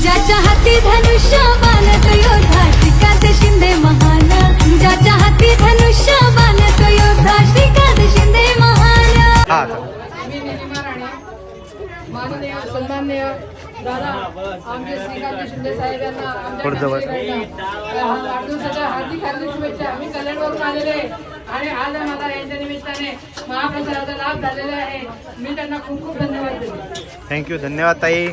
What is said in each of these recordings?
ज्याच्या हाती धनुष्य बाणत योद्धा श्रीकांत शिंदे महान. ज्याच्या हाती धनुष्य बाणत योद्धा श्रीकांत शिंदे महान. मी निलिमा राणे माननीय सन्माननीय दादा आमचे श्रीकांत शिंदे साहेब यांना आमच्या थोडं जवळ. फॅमिलीकडनं, अ, वाढदिवसाच्या हार्दिक हार्दिक शुभेच्छा. मी कल्याणवरून आलेले आहे. आणि आज मला यांच्या निमित्ताने महाप्रसादाचा लाभ झालेला आहे. मी त्यांना खूप खूप धन्यवाद देते. थँक्यू धन्यवाद ताई.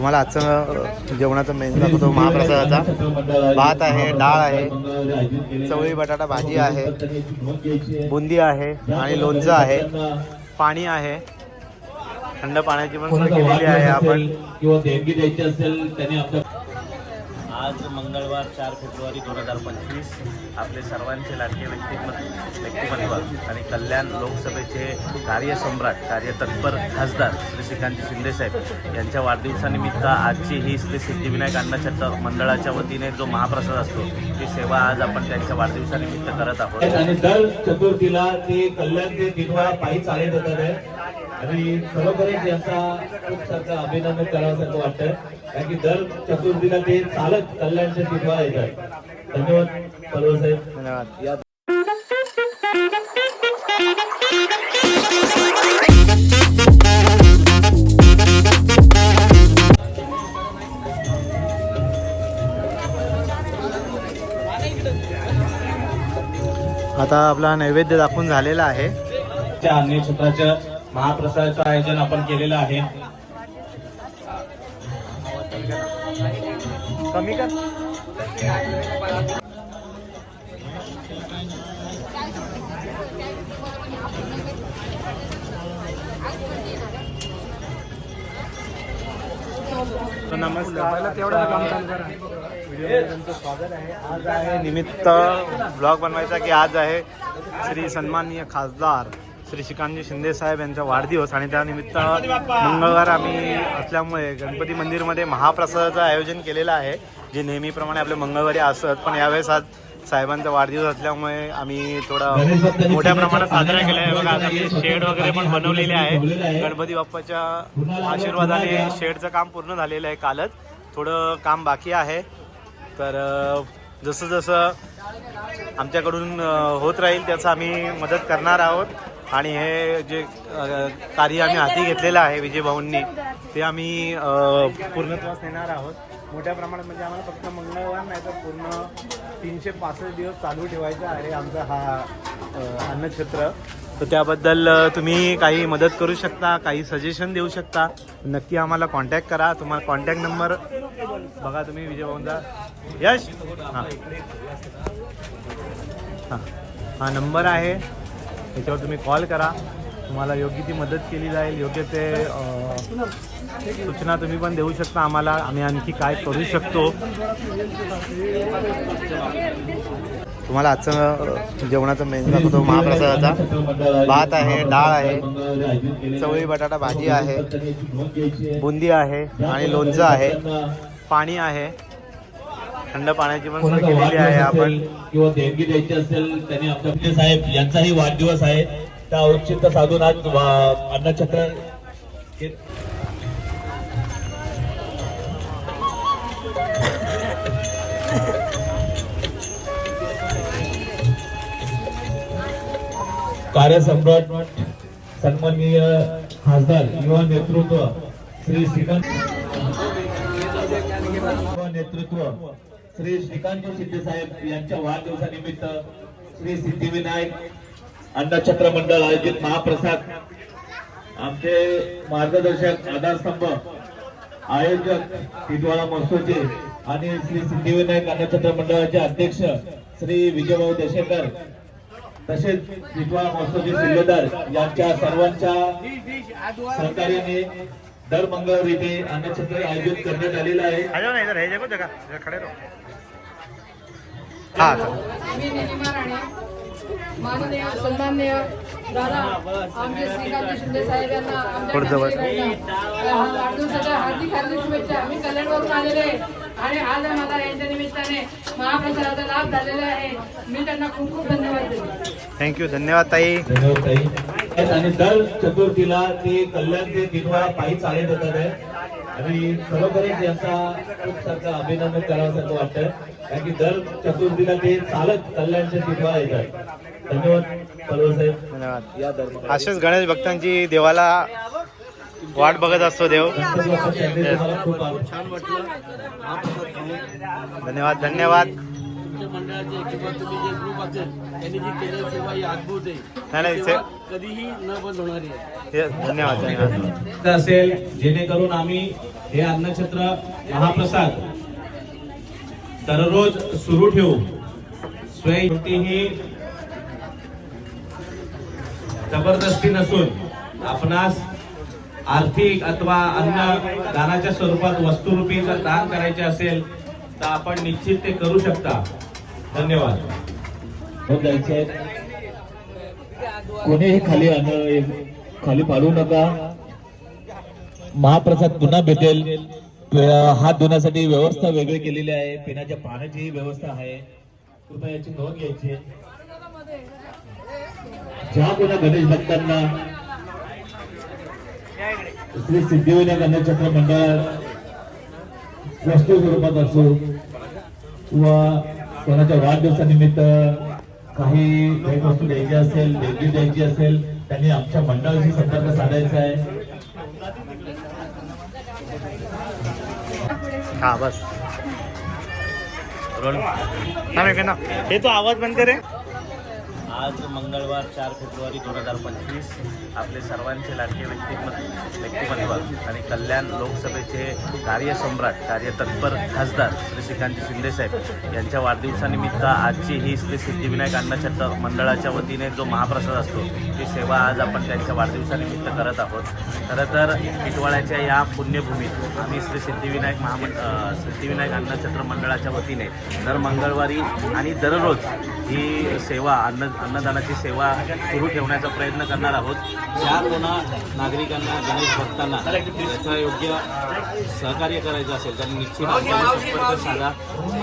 तुम्हाला आजचं जेवणाचं मेन्यू दाखवतो. महाप्रसादाचा. भात आहे डाळ आहे चवळी बटाटा भाजी आहे बुंदी आहे आणि लोणचं आहे पाणी आहे. थंड पाण्याची पण केलेली आहे आपण. किंवा देणगी द्यायची असेल त्यांनी आपल्या आज मंगळवार चार फेब्रुवारी दोन हजार पंचवीस आपले सर्वांचे लाडके व्यक्तिमत्व व्यक्तिमत्व आणि कल्याण लोकसभेचे कार्यसम्राट कार्यतत्पर खासदार श्री श्रीकांत शिंदेसाहेब यांच्या वाढदिवसानिमित्त आजची ही श्री सिद्धिविनायक अन्नछत्र मंडळाच्या वतीने जो महाप्रसाद असतो ती सेवा आज आपण त्यांच्या वाढदिवसानिमित्त करत आहोत. आणि दर चतुर्थीला ते कल्याण ते दिनवा पायी चालत होतात आणि खरोखरच यांचा खूप सारखं अभिनंदन करावं वाटतं कारण की दर चतुर्थीला ते चालत कल्याणच्या दिनवा येतात. धन्यवाद पलव साहेब. धन्यवाद. या आता आपला नैवेद्य दाखवून झालेला आहे. त्या अन्य क्षेत्राच्या महाप्रसादाचं आयोजन आपण केलेलं आहे. कमी कर. नमस्कार. स्वागत आहे. आज आहे निमित्त ब्लॉग बनवायचा की आज आहे श्री सन्माननीय खासदार श्री श्रीकांतजी शिंदे साहेब यांचा वाढदिवस आणि त्यानिमित्त मंगळवार आम्ही असल्यामुळे गणपती मंदिरमध्ये महाप्रसादाचं आयोजन केलेलं आहे जे नेहमीप्रमाणे आपले मंगळवारी असत. पण यावेळेस आज साहेबांचा वाढदिवस असल्यामुळे आम्ही थोडं मोठ्या प्रमाणात साजरा केला आहे. बघा आता शेड वगैरे पण बनवलेले आहे. गणपती बाप्पाच्या आशीर्वादाने शेडचं काम पूर्ण झालेलं आहे कालच. थोडं काम बाकी आहे. तर जसं जसं आमच्याकडून होत राहील त्याचं आम्ही मदत करणार आहोत. आणि हे जे कार्य आम्ही हाती घेतलेलं आहे विजय भाऊंनी ते आम्ही पूर्णत्वास नेणार आहोत. मोठ्या प्रमाणात म्हणजे आम्हाला फक्त मंगळवार नाही तर पूर्ण तीनशे पासष्ट दिवस चालू ठेवायचा आहे आमचा हा अन्नक्षेत्र. तर त्याबद्दल तुम्ही काही मदत करू शकता काही सजेशन देऊ शकता नक्की आम्हाला कॉन्टॅक्ट करा. तुम्हाला कॉन्टॅक्ट नंबर बघा तुम्ही विजय भाऊंचा यश? हां. हां हा नंबर आहे. त्याच्यावर तुम्ही कॉल करा. तुम्हाला योग्य ती मदत केली जाईल योग्य ते सूचना तुम्ही पण देऊ शकता आम्हाला. आम्ही आणखी काय करू शकतो? तुम्हाला आजचं जेवणाचं मेन दाखवतो. महाप्रसादाचा. भात आहे डाळ आहे चवळी बटाटा भाजी आहे बुंदी आहे आणि लोणचं आहे पाणी आहे. थंड पाण्याची पण सोय केलेली आहे आपण. किंवा देणगी द्यायची असेल त्यांनी आपल्या साहेब यांचाही वाढदिवस आहे. त्या औचित्य साधून आज हे- कार्यसम्राट सन्माननीय खासदार युवा नेतृत्व श्री श्रीकांत युवा नेतृत्व श्री श्रीकांत शिंदे साहेब यांच्या वाढदिवसानिमित्त श्री सिद्धिविनायक अन्नछत्र मंडळ आयोजित महाप्रसाद आमचे मार्गदर्शक आधारस्तंभ आयोजक टिटवाळा महोत्सवचे आणि श्री सिद्धिविनायक अन्नछत्र मंडळाचे अध्यक्ष श्री विजयभाऊ देशेकर तसेच टिटवाळा महोत्सवचे जिल्हेदार यांच्या सर्वांच्या सहकार्याने दर मंगळवारी इथे अन्नछत्र आयोजित करण्यात आलेलं आहे. माननीय सन्माननीय दादा आमचे श्रीकांत शिंदे साहेब यांना आमच्या वाढदिवसाच्या हार्दिक हार्दिक शुभेच्छा. कल्याणवरून आलेले. आणि आज मला यांच्या निमित्ताने महाप्रसादाचा लाभ झालेला आहे. मी त्यांना खूप खूप धन्यवाद देते. थँक्यू धन्यवाद ताई. धन्यवाद ताई. आणि दर चतुर्थीला ते कल्याण ते दिनवा पायी चालत येतात आहे आणि खरोखरच यांचा खूप सारखं अभिनंदन करावंसारखं वाटतं कारण की दर चतुर्थीला ते चालत कल्याणच्या तिथवा येतात. धन्यवाद साहेब. धन्यवाद. असेच गणेश भक्तांची देवाला वाट बघत असतो देव. धन्यवाद. धन्यवाद. तुमच्या मंडळाचे किंवा तुम्ही जे ग्रुप असेल त्यांनी जी केलेली सेवा ही अद्भुत आहे. नाही, ही सेवा कधीही न बंद होणारी आहे. हे- धन्यवाद धन्यवाद. असेल जेणेकरून आम्ही हे अन्नछत्र महाप्रसाद दररोज सुरू ठेवू. स्वयं कोणतीही जबरदस्ती नसून आपणास आर्थिक अथवा अन्न दानाच्या स्वरूपात वस्तुरूपी जर दान करायचे असेल तर आपण निश्चित ते करू शकता. धन्यवाद. कोणीही खाली खाली पाडू नका. महाप्रसाद पुन्हा भेटेल. हात धुण्यासाठी व्यवस्था वेगळी केलेली आहे. पिण्याच्या पाण्याचीही व्यवस्था आहे. कृपया याची नोंद घ्यायची ज्या कोणा गणेश भक्तांना श्री सिद्धिविनायक अन्नछत्र मंडळ वस्तू स्वरूपात असो किंवा कोणाच्या वाढदिवसानिमित्त काही भेटवस्तू द्यायची असेल देणगी द्यायची असेल त्यांनी आमच्या मंडळाशी संपर्क साधायचा आहे. हा बस. ना हे तो आवाज बंद करे आज मंगळवार चार फेब्रुवारी दोन हजार पंचवीस आपले सर्वांचे लाडके व्यक्तिमत्व व्यक्तिमत्व आणि कल्याण लोकसभेचे कार्यसम्राट कार्यतत्पर खासदार श्री श्रीकांत शिंदेसाहेब यांच्या वाढदिवसानिमित्त आजची ही श्री सिद्धिविनायक अन्नछत्र मंडळाच्या वतीने जो महाप्रसाद असतो ती सेवा आज आपण त्यांच्या वाढदिवसानिमित्त करत आहोत. खरं तर टिटवाळ्याच्या या पुण्यभूमीत आम्ही श्री सिद्धिविनायक महामंड सिद्धिविनायक अन्नछत्र मंडळाच्या वतीने दर मंगळवारी आणि दररोज ही सेवा अन्न अन्नदानाची सेवा सुरू ठेवण्याचा प्रयत्न करणार आहोत. ज्या कोणा नागरिकांना गणेश भक्तांना याचा योग्य सहकार्य करायचं असेल त्यांनी निश्चित आमच्याशी संपर्क साधा.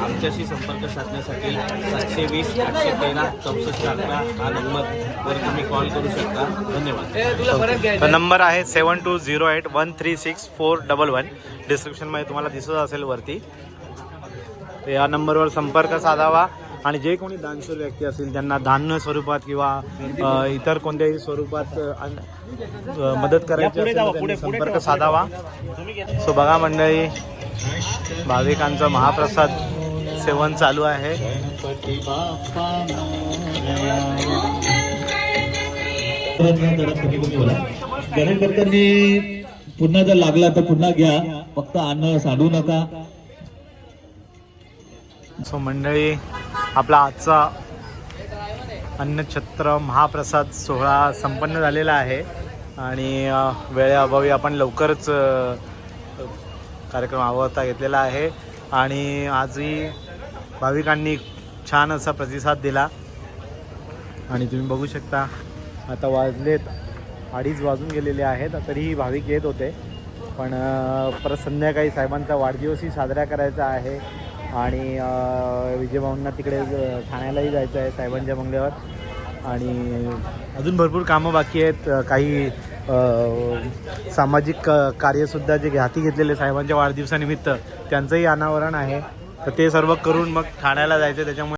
आमच्याशी संपर्क साधण्यासाठी सातशे वीस आठशे तेरा चौसष्ट अकरा हा नंबरवर तुम्ही कॉल करू शकता. धन्यवाद. तो नंबर आहे seven two zero eight one three six four double one. डिस्क्रिप्शनमध्ये तुम्हाला दिसत असेल वरती. तर या नंबरवर संपर्क साधावा. आणि जे कोणी दानशूर व्यक्ती असतील त्यांना धान्य स्वरूपात किंवा इतर कोणत्याही स्वरूपात मदत करायची असेल संपर्क साधावा. सो बघा मंडळी भाविकांचं महाप्रसाद सेवन चालू आहे. पुन्हा जर लागला तर पुन्हा घ्या. फक्त अन्न साडू नका. सो मंडळी आपला आजचा अन्नछत्र महाप्रसाद सोहळा संपन्न झालेला आहे. आणि वेळेअभावी आपण लवकरच कार्यक्रम आवडता घेतलेला आहे. आणि आजही भाविकांनी छान असा प्रतिसाद दिला. आणि तुम्ही बघू शकता आता वाजलेत अडीच वाजून गेलेले आहेत. तरीही भाविक येत होते. पण परत संध्याकाळी साहेबांचा वाढदिवसही साजरा करायचा आहे. आणि विजयभाऊंना तिकडे ठाण्यालाही जायचं आहे साहेबांच्या बंगल्यावर. आणि अजून भरपूर कामं बाकी आहेत. काही सामाजिक कार्यसुद्धा जे हाती घेतलेले साहेबांच्या वाढदिवसानिमित्त त्यांचंही अनावरण आहे. तर ते सर्व करून मग ठाण्याला जायचं त्याच्यामुळे